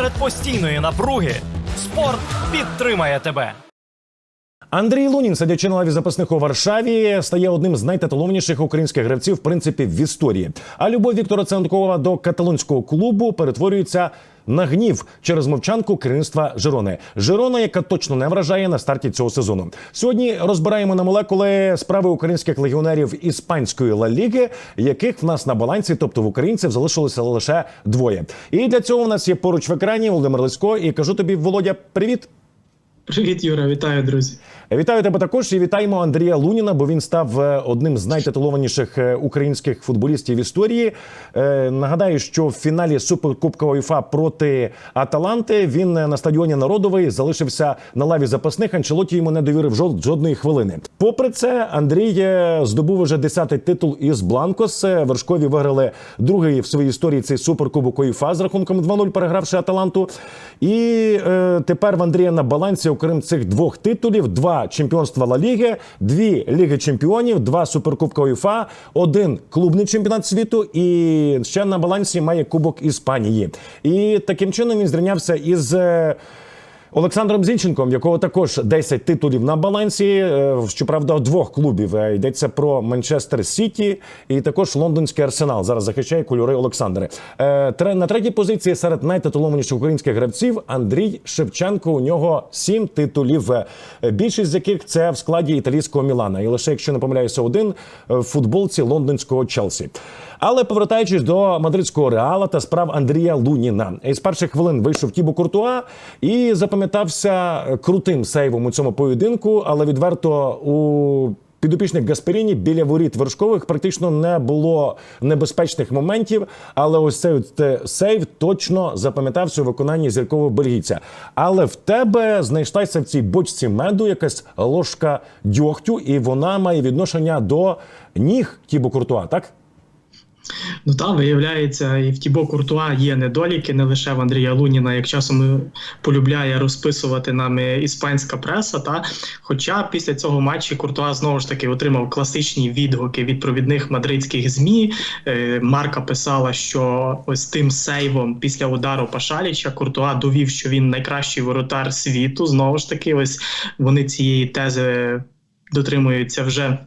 Серед постійної напруги спорт підтримає тебе. Андрій Лунін, сидячи на лаві запасних у Варшаві, стає одним з найтитулованіших українських гравців, в принципі, в історії. А любов Віктора Ценкова до каталонського клубу перетворюється на гнів через мовчанку керівництва Жирони. Жирона, яка точно не вражає на старті цього сезону. Сьогодні розбираємо на молекули справи українських легіонерів іспанської Ла Ліги, яких в нас на балансі, тобто в українців, залишилося лише двоє. І для цього в нас є поруч в екрані Володимир Лисько. І кажу тобі, Володя, привіт. Привіт, Юра, вітаю, друзі. Вітаю тебе також і вітаємо Андрія Луніна, бо він став е, одним з найтитулованіших е, українських футболістів історії. Е, Нагадаю, що в фіналі Суперкубка УЄФА проти Аталанти він на стадіоні Народовий залишився на лаві запасних. Анчелоті йому не довірив жод- жодної хвилини. Попри це, Андрій здобув уже 10-й титул із Бланкос. Вершкові виграли другий в своїй історії цей суперкубок УЄФА з рахунком 2-0, перегравши Аталанту. І е, тепер в Андрія на балансі, окрім цих двох титулів, два чемпіонства Ла Ліги, дві Ліги Чемпіонів, два суперкубка УЄФА, один клубний чемпіонат світу і ще на балансі має Кубок Іспанії. І таким чином він зрівнявся із. Олександром Зінченком, якого також 10 титулів на балансі, е, щоправда, двох клубів. Е, Йдеться про Манчестер Сіті і також лондонський арсенал. Зараз захищає кольори Олександри. Е, На третій позиції серед найтитулованіших українських гравців Андрій Шевченко. У нього сім титулів. Більшість з яких це в складі італійського Мілана. І лише якщо не помиляюся, один в футболці лондонського Челсі. Але повертаючись до мадридського реала та справ Андрія Луніна, із перших хвилин вийшов Тібо Куртуа і запам'ятався крутим сейвом у цьому поєдинку, але відверто у. Підопічних Гасперіні біля воріт вершкових практично не було небезпечних моментів, але ось цей е, сейв точно запам'ятався у виконанні зіркового бельгійця. Але в тебе знайшлася в цій бочці меду якась ложка дьогтю, і вона має відношення до ніг Тібо Куртуа, так? Ну та виявляється, і в Тібо Куртуа є недоліки, не лише в Андрія Луніна, як часом е, полюбляє розписувати нами іспанська преса. Та хоча після цього матчу Куртуа знову ж таки отримав класичні відгуки від провідних мадридських змі. Е, Марка писала, що ось тим сейвом після удару Пашаліча Куртуа довів, що він найкращий воротар світу. Знову ж таки, ось вони цієї тези дотримуються вже.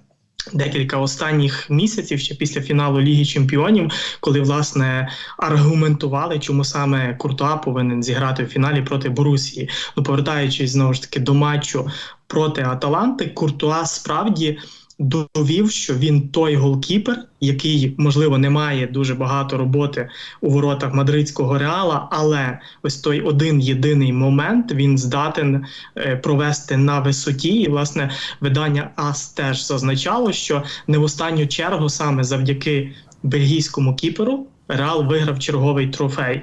Декілька останніх місяців ще після фіналу Ліги Чемпіонів, коли власне аргументували, чому саме Куртуа повинен зіграти в фіналі проти Борусії. Ну повертаючись знову ж таки до матчу проти Аталанти, Куртуа справді довів, що він той голкіпер, який можливо не має дуже багато роботи у воротах мадридського реала, але ось той один єдиний момент він здатен е, провести на висоті. І власне видання АС теж зазначало, що не в останню чергу саме завдяки бельгійському кіперу Реал виграв черговий трофей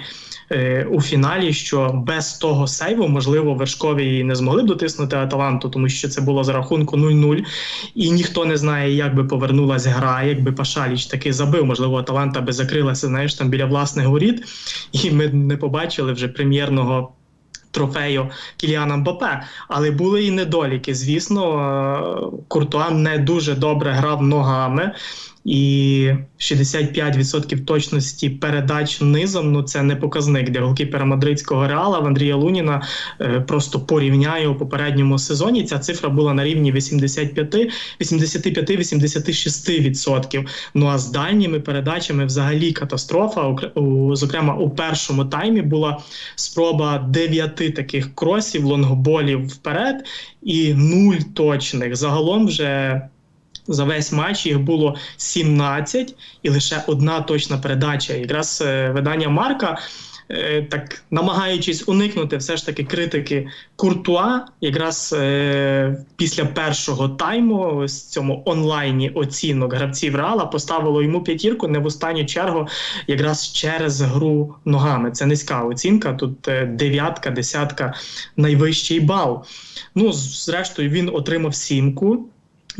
е, у фіналі. Що без того сейву, можливо, вершкові і не змогли б дотиснути Аталанту, тому що це було за рахунку 0-0. І ніхто не знає, як би повернулась гра, якби Пашаліч таки забив. Можливо, Аталанта би закрилася, знаєш, там біля власних воріт, і ми не побачили вже прем'єрного. Трофею Кіліана Мбапе, але були і недоліки. Звісно, е, Куртуа не дуже добре грав ногами, і 65% точності передач низом ну це не показник для голкіпера мадридського реала. В Андрія Луніна е, просто порівняє у попередньому сезоні. Ця цифра була на рівні 85, 85-86%. Ну а з дальніми передачами взагалі катастрофа. Зокрема, у першому таймі була спроба дев'яти таких кросів, лонгболів вперед, і нуль точних. Загалом вже за весь матч їх було 17 і лише одна точна передача. Якраз е, видання Марка. е, Так, намагаючись уникнути все ж таки критики Куртуа, якраз е, після першого тайму, ось цьому онлайні оцінок гравців Реала поставило йому п'ятірку не в останню чергу, якраз через гру ногами. Це низька оцінка. Тут дев'ятка, десятка, найвищий бал. Ну, зрештою, він отримав сімку.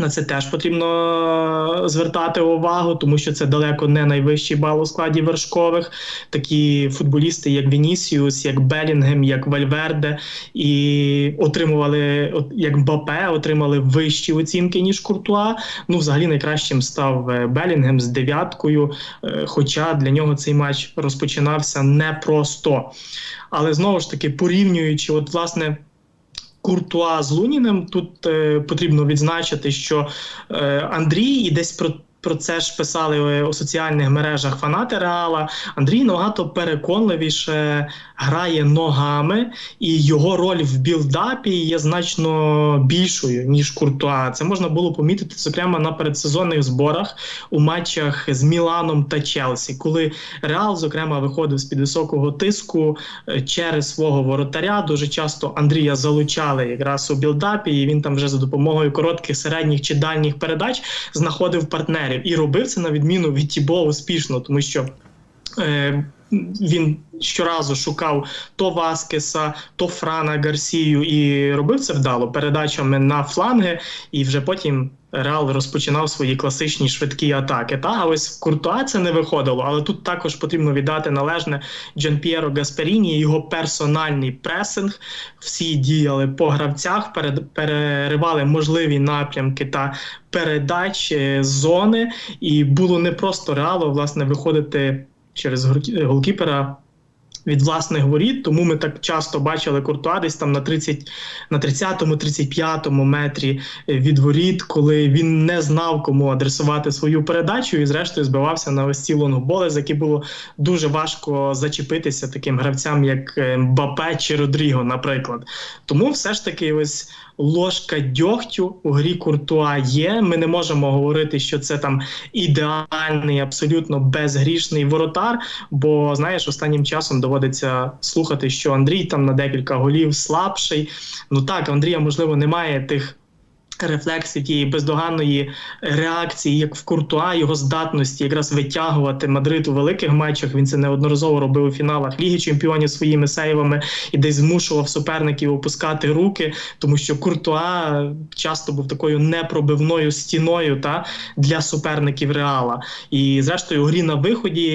На це теж потрібно звертати увагу, тому що це далеко не найвищий бал у складі вершкових. Такі футболісти, як Вінісіус, як Белінгем, як Вальверде, і отримували, як Мбапе, отримали вищі оцінки, ніж Куртуа. Ну, взагалі, найкращим став е, Белінгем з дев'яткою. е, Хоча для нього цей матч розпочинався непросто. Але знову ж таки, порівнюючи, от власне. Куртуа з Луніним тут е, потрібно відзначити, що е, Андрій і десь про. Про це ж писали е, у соціальних мережах фанати Реала. Андрій набагато переконливіше грає ногами, і його роль в білдапі є значно більшою ніж Куртуа. Це можна було помітити, зокрема на передсезонних зборах у матчах з Міланом та Челсі, коли Реал, зокрема, виходив з під високого тиску е, через свого воротаря. Дуже часто Андрія залучали якраз у білдапі, і він там вже за допомогою коротких, середніх чи дальніх передач знаходив партнерів і робив це на відміну від Тібо успішно, тому що. Е, він щоразу шукав то Васкеса, то Франа Гарсію і робив це вдало передачами на фланги, і вже потім Реал розпочинав свої класичні швидкі атаки. Та а ось в Куртуа це не виходило. Але тут також потрібно віддати належне Джан П'єро Гасперіні, його персональний пресинг. Всі діяли по гравцях, переривали можливі напрямки та передачі е, зони, і було не просто реало власне виходити через голкіпера від власних воріт, тому ми так часто бачили Куртуа десь там на 30, на 30-му, 35-му метрі е, від воріт, коли він не знав, кому адресувати свою передачу, і зрештою збивався на ось ці лонгболи, за які було дуже важко зачепитися таким гравцям, як е, Мбапе чи Родріго, наприклад. Тому все ж таки, ось ложка дьогтю у грі Куртуа є. Ми не можемо говорити, що це там ідеальний, абсолютно безгрішний воротар. Бо знаєш, останнім часом доводиться слухати, що Андрій там на декілька голів слабший. Ну так, Андрія, можливо, немає тих. Рефлексів тієї бездоганної реакції, як в Куртуа, його здатності якраз витягувати Мадрид у великих матчах. Він це неодноразово робив у фіналах Ліги Чемпіонів своїми сейвами і десь змушував суперників опускати руки, тому що Куртуа часто був такою непробивною стіною та для суперників Реала. І зрештою, грі на виході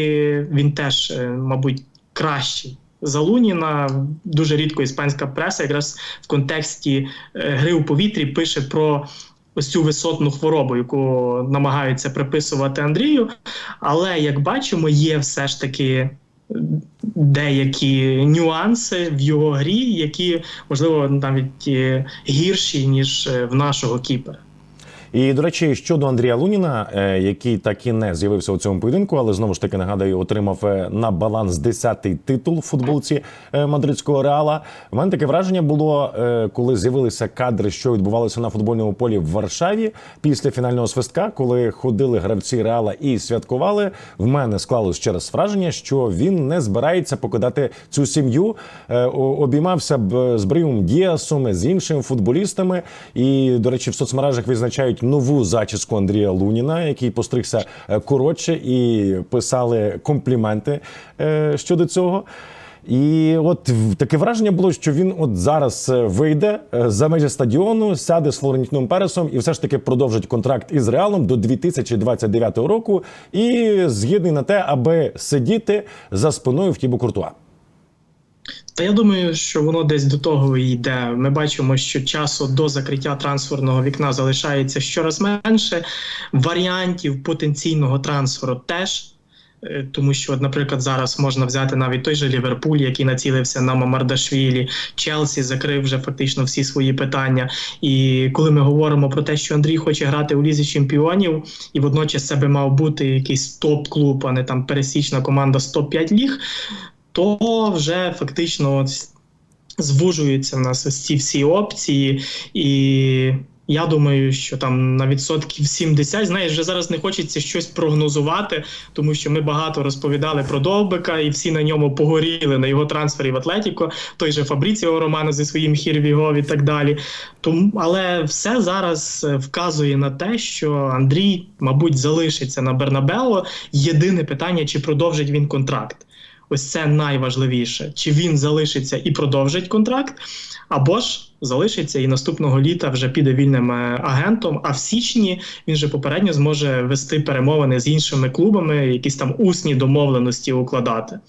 він теж, е, мабуть, кращий. За Луніна дуже рідко іспанська преса, якраз в контексті е, гри у повітрі пише про ось цю висотну хворобу, яку намагаються приписувати Андрію. Але як бачимо, є все ж таки деякі нюанси в його грі, які можливо навіть е, гірші ніж е, в нашого кіпера. І до речі, щодо Андрія Луніна, е, який так і не з'явився у цьому поєдинку, але знову ж таки нагадаю, отримав е, на баланс 10-й титул в футболці е, мадридського реала. У мене таке враження було, коли з'явилися кадри, що відбувалося на футбольному полі в Варшаві після фінального свистка, коли ходили гравці реала і святкували. В мене склалось ще раз враження, що він не збирається покидати цю сім'ю. Обіймався б з Брівом Діасом, з іншими футболістами. І, до речі, в соцмережах відзначають нову зачіску Андрія Луніна, який постригся е, коротше, і писали компліменти е, щодо цього. І от таке враження було, що він от зараз е, вийде за межі стадіону, сяде з Флорентіном Пересом і все ж таки продовжить контракт із Реалом до 2029 року. І згідний на те, аби сидіти за спиною в Тібо Куртуа. Та я думаю, що воно десь до того і йде. Ми бачимо, що часу до закриття трансферного вікна залишається щораз менше. Варіантів потенційного трансферу теж. Е, Тому що, наприклад, зараз можна взяти навіть той же Ліверпуль, який націлився на Мамардашвілі, Челсі закрив вже фактично всі свої питання. І коли ми говоримо про те, що Андрій хоче грати у лізі чемпіонів, і водночас це би мав бути якийсь топ-клуб, а не там пересічна команда з топ-5 ліг, то вже фактично звужуються в нас ось ці всі опції, і я думаю, що там на відсотків 70, знаєш, вже зараз не хочеться щось прогнозувати, тому що ми багато розповідали про Довбика, і всі на ньому погоріли на його трансфері в Атлетіко, той же Фабріціо Романо зі своїм Хірвігов і так далі. Тому, але все зараз е, вказує на те, що Андрій, мабуть, залишиться на Бернабео. Єдине питання, чи продовжить він контракт. Ось це найважливіше. Чи він залишиться і продовжить контракт, або ж залишиться і наступного літа вже піде вільним е, агентом. А в січні він же попередньо зможе вести перемовини з іншими клубами, якісь там усні домовленості укладати.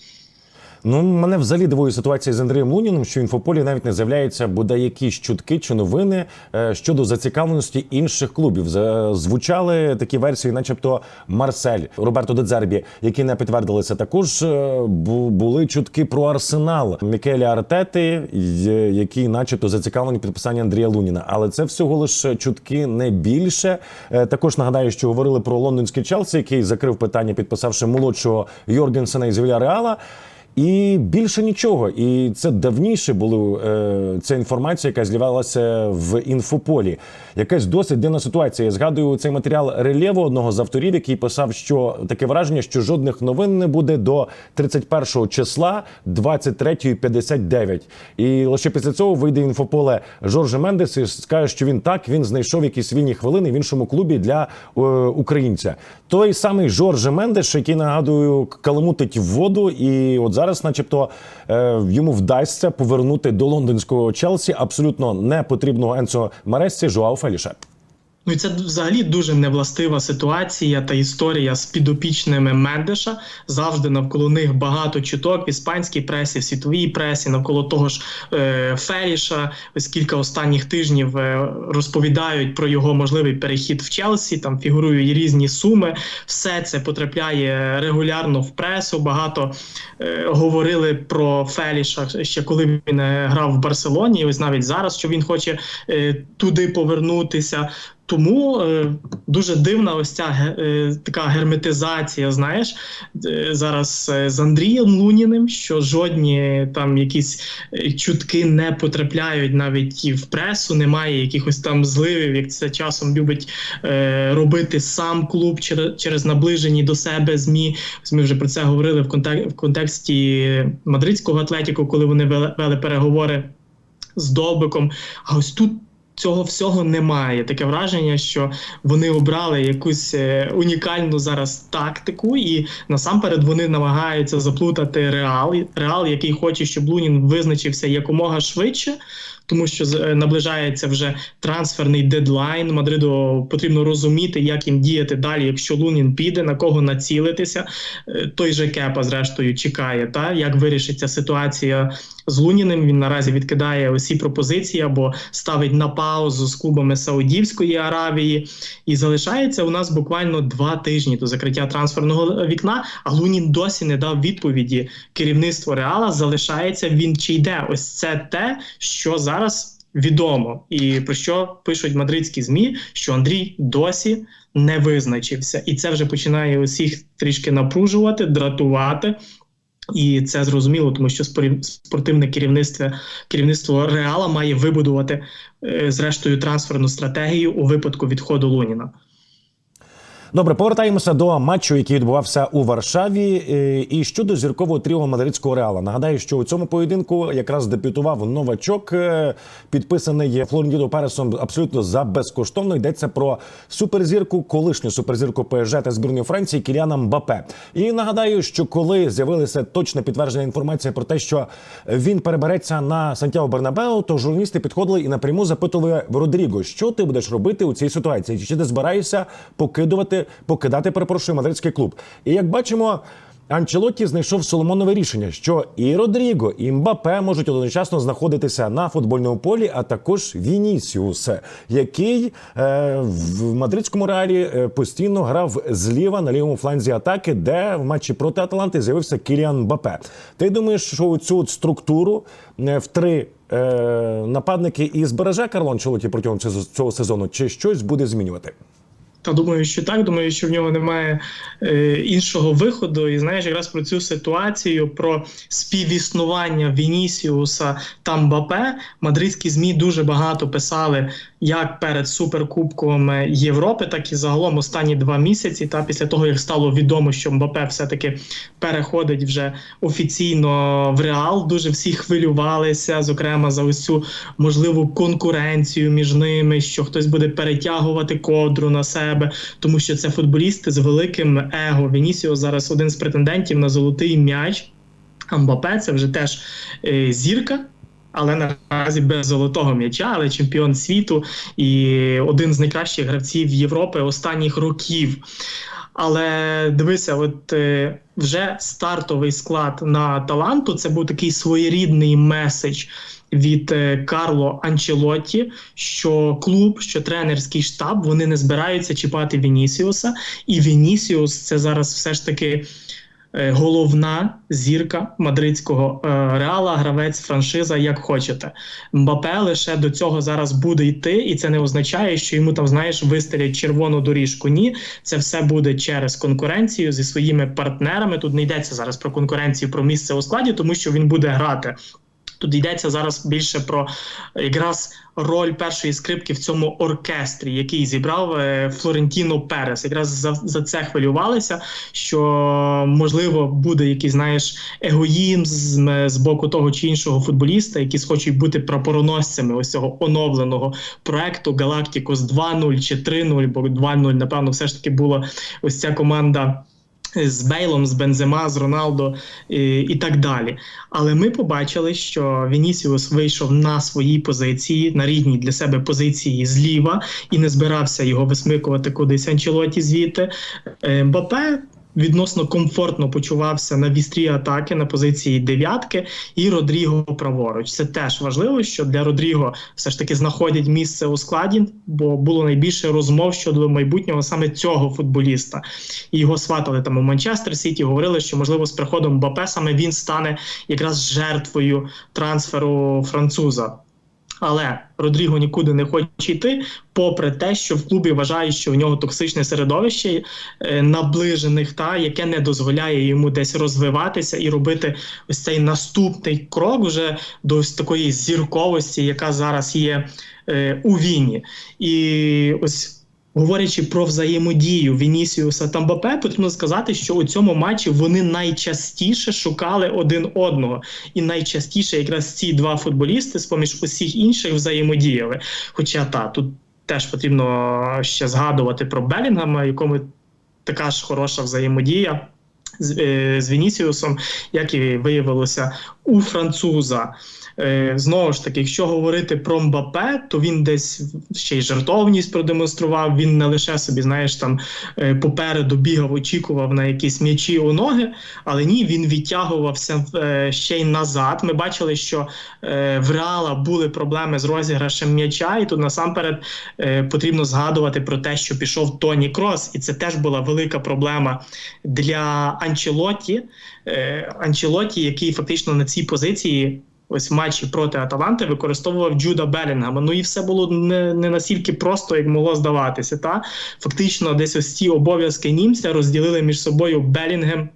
Ну, мене взагалі дивує ситуація з Андрієм Луніним, що в інфополі навіть не з'являються бодай якісь чутки чи новини е, щодо зацікавленості інших клубів. Звучали такі версії, начебто Марсель, Роберто Дедзербі, які не підтвердилися. Також е, були чутки про арсенал Мікеля Артети, який, начебто, зацікавлений в підписанні Андрія Луніна. Але це всього лише чутки не більше. Е, Також нагадаю, що говорили про лондонський Челсі, який закрив питання, підписавши молодшого Йоргенсена із Вільяреала. І більше нічого. І це давніше було е, ця інформація, яка з'явилася в інфополі. Якась досить дивна ситуація. Я згадую цей матеріал Релєво, одного з авторів, який писав, що таке враження, що жодних новин не буде до 31 числа 23.59. І лише після цього вийде інфополе Жоржа Мендес і скаже, що він так він знайшов якісь вільні хвилини в іншому клубі для е, українця. Той самий Жорже Мендеш, який нагадую, каламутить в воду, і от зараз, начебто, е, йому вдасться повернути до лондонського Челсі абсолютно непотрібного Енцо Маресці Жуау Феліша. Ну і це взагалі дуже невластива ситуація та історія з підопічними Мендеша. Завжди навколо них багато чуток в іспанській пресі, в світовій пресі, навколо того ж е, Феріша. Ось кілька останніх тижнів е, розповідають про його можливий перехід в Челсі. Там фігурують різні суми. Все це потрапляє регулярно в пресу. Багато е, говорили про Феліша ще коли він е, грав в Барселоні. Ось навіть зараз, що він хоче е, туди повернутися. Тому е, дуже дивна ось ця е, така герметизація, знаєш, е, зараз е, з Андрієм Луніним, що жодні там якісь е, чутки не потрапляють навіть і в пресу, немає якихось там зливів, як це часом любить е, робити сам клуб через, через наближені до себе ЗМІ. Ми вже про це говорили в, контек- в контексті мадридського атлетіку, коли вони вели, вели переговори з Довбиком. А ось тут цього всього немає. Таке враження, що вони обрали якусь е, унікальну зараз тактику, і насамперед вони намагаються заплутати реал. Реал, який хоче, щоб Лунін визначився якомога швидше. Тому що е, наближається вже трансферний дедлайн. Мадриду потрібно розуміти, як їм діяти далі, якщо Лунін піде, на кого націлитися. Е, Той же Кепа, зрештою, чекає, та як вирішиться ситуація з Луніним. Він наразі відкидає усі пропозиції або ставить на паузу з клубами Саудівської Аравії. І залишається у нас буквально два тижні до закриття трансферного вікна. А Лунін досі не дав відповіді. Керівництво Реала залишається він чи йде. Ось це те, що зараз відомо, і про що пишуть мадридські змі, що Андрій досі не визначився, і це вже починає усіх трішки напружувати, дратувати. І це зрозуміло, тому що спортивне керівництво керівництво Реала має вибудувати е, зрештою трансферну стратегію у випадку відходу Луніна. Добре, повертаємося до матчу, який відбувався у Варшаві. Е, І щодо зіркового тріо мадридського реала. Нагадаю, що у цьому поєдинку якраз дебютував новачок, е, підписаний Флорентіно Пересом абсолютно за безкоштовно. Йдеться про суперзірку, колишню суперзірку ПСЖ та збірної Франції Кіліана Мбапе. І нагадаю, що коли з'явилася точна підтверджена інформація про те, що він перебереться на Сантьяго Бернабеу, то журналісти підходили і напряму запитували Родріго, що ти будеш робити у цій ситуації? Чи ти збираєшся покидувати, покидати, перепрошую, мадридський клуб? І як бачимо. Анчелотті знайшов Соломонове рішення, що і Родріго, і Мбапе можуть одночасно знаходитися на футбольному полі, а також Вінісіус, який е, в мадридському реалі е, постійно грав зліва на лівому фланзі атаки, де в матчі проти Аталанти з'явився Кіліан Мбапе. Ти думаєш, що цю от структуру е, в три е, нападники і збереже Карло Анчелотті протягом цього сезону, чи щось буде змінювати? Та думаю, що так. Думаю, що в нього немає е, іншого виходу. І знаєш, якраз про цю ситуацію, про співіснування Вінісіуса та Мбапе, мадридські змі дуже багато писали як перед суперкубком Європи, так і загалом останні два місяці. Та після того як стало відомо, що Мбапе все-таки переходить вже офіційно в Реал. Дуже всі хвилювалися, зокрема за цю можливу конкуренцію між ними, що хтось буде перетягувати кодру на себе, тому що це футболісти з великим его. Вінісіо зараз один з претендентів на золотий м'яч. Мбапе це вже теж е, зірка. Але наразі без золотого м'яча, але чемпіон світу і один з найкращих гравців Європи останніх років. Але дивися, от е, вже стартовий склад на таланту це був такий своєрідний меседж від е, Карло Анчелотті, що клуб, що тренерський штаб вони не збираються чіпати Вінісіуса, і Вінісіус це зараз все ж таки. Е, Головна зірка мадридського е, реала, гравець, франшиза, як хочете. Мбапе лише до цього зараз буде йти, і це не означає, що йому там, знаєш, вистелять червону доріжку. Ні, це все буде через конкуренцію зі своїми партнерами. Тут не йдеться зараз про конкуренцію, про місце у складі, тому що він буде грати. Тут йдеться зараз більше про якраз роль першої скрипки в цьому оркестрі, який зібрав е, Флорентіно Перес. Якраз за, за це хвилювалися, що можливо буде якийсь знаєш егоїзм з, боку того чи іншого футболіста, які схочуть бути прапороносцями ось цього оновленого проекту Галактикос 2.0 чи 3.0, бо 2.0, напевно, все ж таки була ось ця команда з Бейлом, з Бензема, з Роналдо і, і так далі. Але ми побачили, що Вінісіус вийшов на своїй позиції, на рідній для себе позиції зліва, і не збирався його висмикувати кудись Анчелоті звідти. Бапе. Мбапе відносно комфортно почувався на вістрі атаки на позиції дев'ятки і Родріго праворуч. Це теж важливо, що для Родріго все ж таки знаходять місце у складі, бо було найбільше розмов щодо майбутнього саме цього футболіста. І його сватали там у Манчестер Сіті. Говорили, що можливо з приходом Мбапе саме він стане якраз жертвою трансферу француза. Але Родріго нікуди не хоче йти, попри те, що в клубі вважають, що в нього токсичне середовище е, наближених, та яке не дозволяє йому десь розвиватися і робити ось цей наступний крок вже до ось такої зірковості, яка зараз є е, у Віні. І ось. Говорячи про взаємодію Вінісіуса та Мбапе, потрібно сказати, що у цьому матчі вони найчастіше шукали один одного, і найчастіше якраз ці два футболісти з поміж усіх інших взаємодіяли. Хоча та тут теж потрібно ще згадувати про Белінгама, якому така ж хороша взаємодія з, е, з Вінісіусом, як і виявилося у француза. Е, Знову ж таки, якщо говорити про Мбапе, то він десь ще й жартовність продемонстрував. Він не лише собі, знаєш, там е, попереду бігав, очікував на якісь м'ячі у ноги, але ні, він відтягувався е, ще й назад. Ми бачили, що е, в Реала були проблеми з розіграшем м'яча, і тут насамперед е, потрібно згадувати про те, що пішов Тоні Крос, і це теж була велика проблема для Анчелоті. Е, Анчелоті, який фактично на цій позиції. Ось в матчі проти Аталанти використовував Джуда Белінгама. Ну і все було не, не настільки просто, як могло здаватися. Та фактично, десь ось ці обов'язки німця розділили між собою Белінгем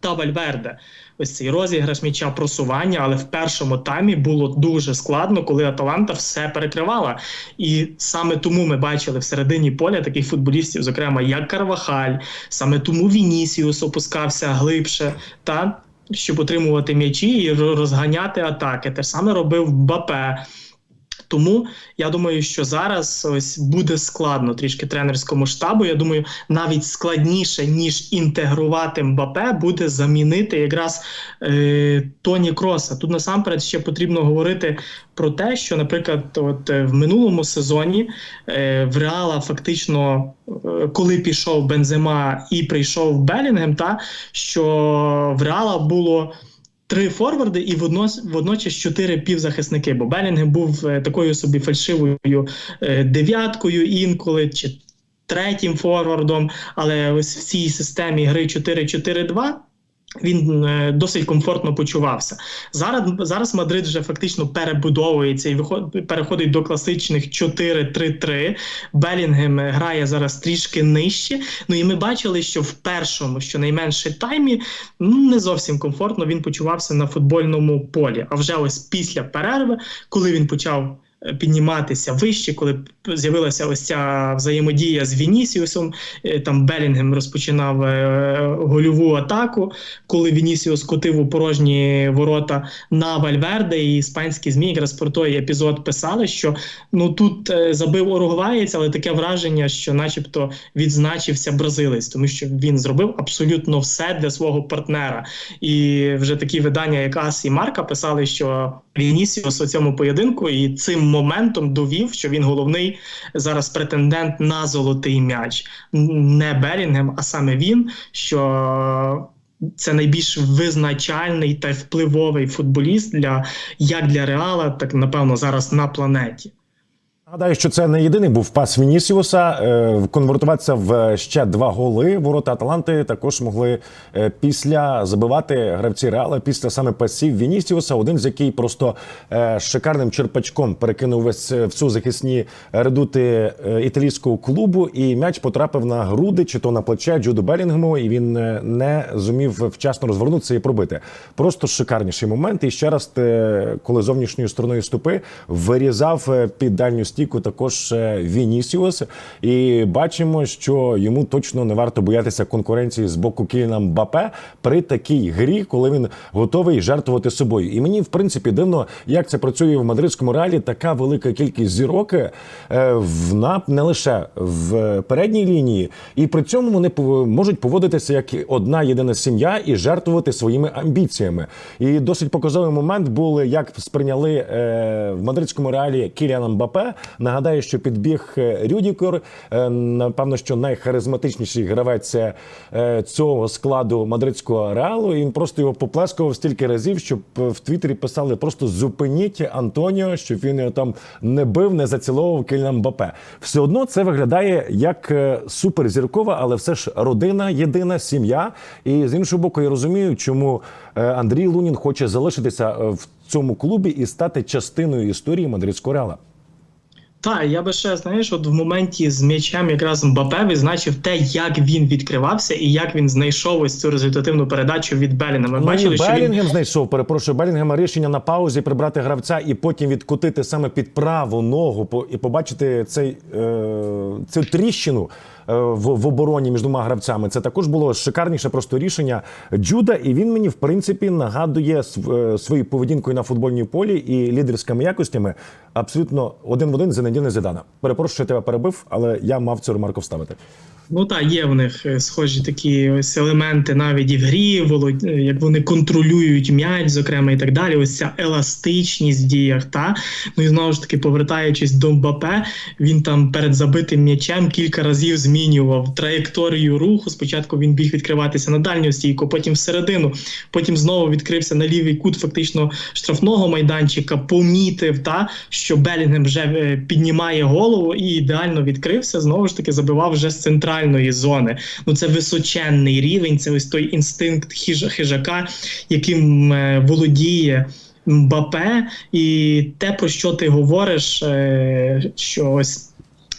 та Вальверде. Ось цей розіграш м'яча просування, але в першому таймі було дуже складно, коли Аталанта все перекривала. І саме тому ми бачили в середині поля таких футболістів, зокрема як Карвахаль, саме тому Вінісіус опускався глибше. та щоб отримувати м'ячі і розганяти атаки. Те ж саме робив Бапе. Тому я думаю, що зараз ось буде складно трішки тренерському штабу. Я думаю, навіть складніше ніж інтегрувати Мбапе, буде замінити якраз е, Тоні Кроса. Тут насамперед ще потрібно говорити про те, що, наприклад, от е, в минулому сезоні е, в Реала фактично, е, коли пішов Бензема і прийшов Белінгем, та що в Реала було. Три форварди і водночас, чотири півзахисники. Бо Белінгем був е, такою собі фальшивою е, дев'яткою інколи чи третім форвардом. Але ось в цій системі гри 4-4-2 він е, досить комфортно почувався. Зараз зараз Мадрид вже фактично перебудовується і виход, переходить до класичних 4-3-3. Белінгем грає зараз трішки нижче. Ну і ми бачили, що в першому, щонайменше таймі, ну не зовсім комфортно він почувався на футбольному полі. А вже ось після перерви, коли він почав е, підніматися вище, коли з'явилася ось ця взаємодія з Вінісіусом. е, Там Белінгем розпочинав е, гольову атаку, коли Вінісіус котив у порожні ворота на Вальверде, і іспанські змі якраз про той епізод писали, що ну тут е, забив уругваєць, але таке враження, що, начебто, відзначився бразилець, тому що він зробив абсолютно все для свого партнера. І вже такі видання, як АС і Марка, писали, що Вінісіус у цьому поєдинку і цим моментом довів, що він головний зараз претендент на золотий м'яч. Не Белінгем, а саме він, що це найбільш визначальний та впливовий футболіст для як для Реала, так напевно зараз на планеті. Нагадаю, що це не єдиний був пас Вінісіуса. Е, Конвертуватися в ще два голи. Ворота Аталанти також могли е, після забивати гравці Реала після саме пасів Вінісіуса. Один з який просто е, шикарним черпачком перекинув весь всю захисні редути італійського клубу, і м'яч потрапив на груди чи то на плече Джуду Белінгему, і він не зумів вчасно розвернутися і пробити. Просто шикарніший момент. І ще раз, коли зовнішньою стороною стопи вирізав під дальню стійку також е, Вінісіус. І бачимо, що йому точно не варто боятися конкуренції з боку Кіліна Мбапе при такій грі, коли він готовий жертвувати собою. І мені в принципі дивно, як це працює в мадридському реалі. Така велика кількість зірок е, в на не лише в передній лінії, і при цьому вони можуть поводитися як одна єдина сім'я і жертвувати своїми амбіціями. І досить показовий момент був, як сприйняли е, в мадридському реалі Кіліана Мбапе. Нагадаю, що підбіг е, Рюдікер, е, напевно, що найхаризматичніший гравець е, цього складу мадридського реалу. І він просто його поплескував стільки разів, щоб в Твіттері писали просто зупиніть Антоніо, щоб він його там не бив, не заціловував Кіліана Мбапе. Все одно це виглядає як суперзіркова, але все ж родина, єдина сім'я. І з іншого боку, я розумію, чому Андрій Лунін хоче залишитися в цьому клубі і стати частиною історії мадридського реала. Так, я би ще знаєш, от в моменті з м'ячем якраз Мбапе відзначив те, як він відкривався і як він знайшов ось цю результативну передачу від Беліна. Ми Ну, бачили, що Белінгем він знайшов, перепрошую, Белінгема рішення на паузі прибрати гравця і потім відкотити саме під праву ногу і побачити цей, е, цю тріщину в, в обороні між двома гравцями. Це також було шикарніше просто рішення Джуда, і він мені в принципі нагадує е, своєю поведінкою на футбольній полі і лідерськими якостями абсолютно один в один Зенедіна Зідана. Перепрошую, що я тебе перебив, але я мав цю ремарку вставити. Ну так, є в них е, схожі такі ось елементи навіть і в грі, е, як вони контролюють м'яч, зокрема, і так далі. Ось ця еластичність в діях. Та ну і знову ж таки, повертаючись до Мбапе, він там перед забитим м'ячем кілька разів змінював траєкторію руху. Спочатку він біг відкриватися на дальню стійку, потім всередину, потім знову відкрився на лівий кут, фактично штрафного майданчика. Помітив, та що Белінгем вже е, піднімає голову і ідеально відкрився. Знову ж таки, забивав вже з центральної зони. Ну це височенний рівень. Це ось той інстинкт хижа хижака, яким е, володіє. Мбапе, і те, про що ти говориш, е, що ось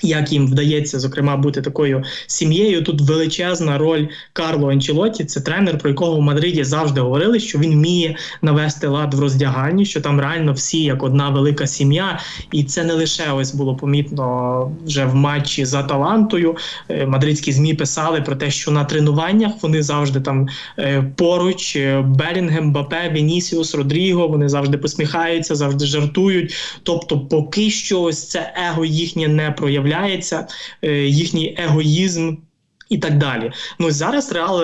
як їм вдається, зокрема, бути такою сім'єю. Тут величезна роль Карло Анчелоті. Це тренер, про якого в Мадриді завжди говорили, що він вміє навести лад в роздяганні, що там реально всі як одна велика сім'я, і це не лише ось було помітно вже в матчі з Аталантою. Е, Мадридські змі писали про те, що на тренуваннях вони завжди там е, поруч е, Белінгем, Бапе, Вінісіус, Родріго. Вони завжди посміхаються, завжди жартують. Тобто, поки що ось це его їхнє не проявляється, е, їхній егоїзм і так далі. Ну зараз Реал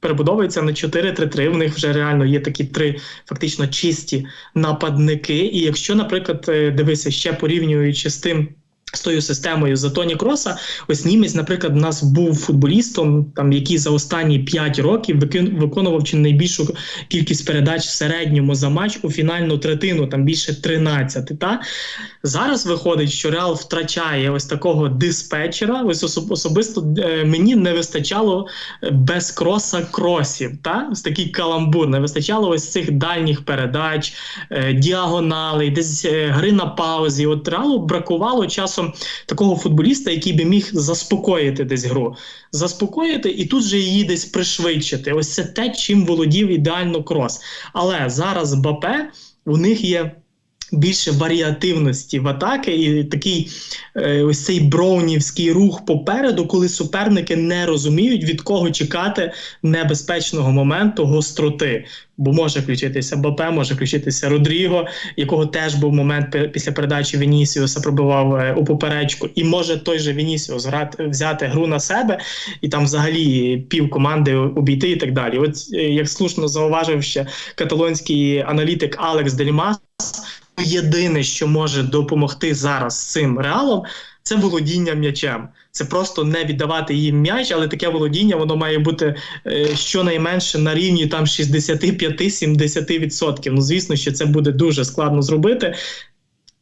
перебудовується на 4-3-3. В них вже реально є такі три фактично чисті нападники. І якщо, наприклад, е, дивися, ще порівнюючи з тим. З тою системою за Тоні Кроса, ось німець, наприклад, у нас був футболістом, там який за останні 5 років виконував чи найбільшу кількість передач в середньому за матч у фінальну третину, там більше 13. Та зараз виходить, що Реал втрачає ось такого диспетчера. Ось особ- особисто е, мені не вистачало е, без кроса кросів. Та ось такий каламбур. Не вистачало ось цих дальніх передач, е, діагоналей, десь гри на паузі. От Реалу бракувало часом такого футболіста, який би міг заспокоїти десь гру. Заспокоїти і тут же її десь пришвидшити. Ось це те, чим володів ідеально крос. Але зараз Бапе у них є більше варіативності в атаки і такий е, ось цей броунівський рух попереду, коли суперники не розуміють, від кого чекати небезпечного моменту гостроти. Бо може включитися БП, може включитися Родріго, якого теж був момент після передачі Вінісіуса пробивав е, у поперечку, і може той же Вінісіус грати взяти гру на себе і там взагалі пів команди обійти і так далі. От е, як слушно зауважив ще каталонський аналітик Алекс Дельмас, єдине, що може допомогти зараз цим реалом, це володіння м'ячем. Це просто не віддавати їм м'яч, але таке володіння воно має бути е, щонайменше на рівні там 65-70%. Ну звісно, що це буде дуже складно зробити.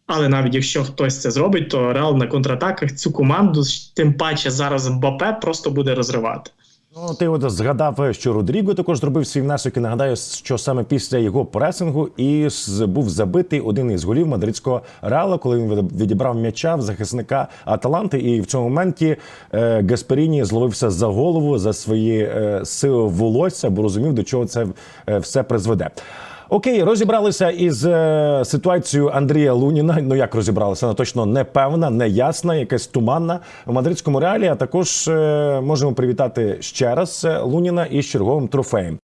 Але навіть якщо хтось це зробить, то Реал на контратаках цю команду, тим паче зараз Мбапе, просто буде розривати. Ну, ти от згадав, що Родріго також зробив свій внесок. І нагадаю, що саме після його пресингу і був забитий один із голів мадридського реала, коли він від- відібрав м'яча в захисника Аталанти. І в цьому моменті е, Гасперіні зловився за голову за свої е, сили волосся, бо розумів, до чого це е, все призведе. Окей, розібралися із е, ситуацією Андрія Луніна. Ну як розібралися? Вона точно непевна, неясна, якась туманна в мадридському реалі. А також е, можемо привітати ще раз е, Луніна із черговим трофеєм.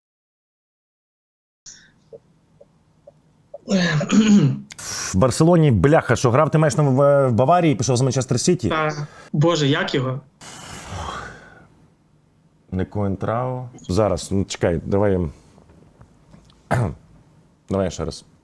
В Барселоні бляха, що грав ти маєш на в, в Баварії, пішов з Манчестер Сіті. Та, Боже, як його? Не Коентрау. Зараз, ну чекай, давай. Давай ще раз.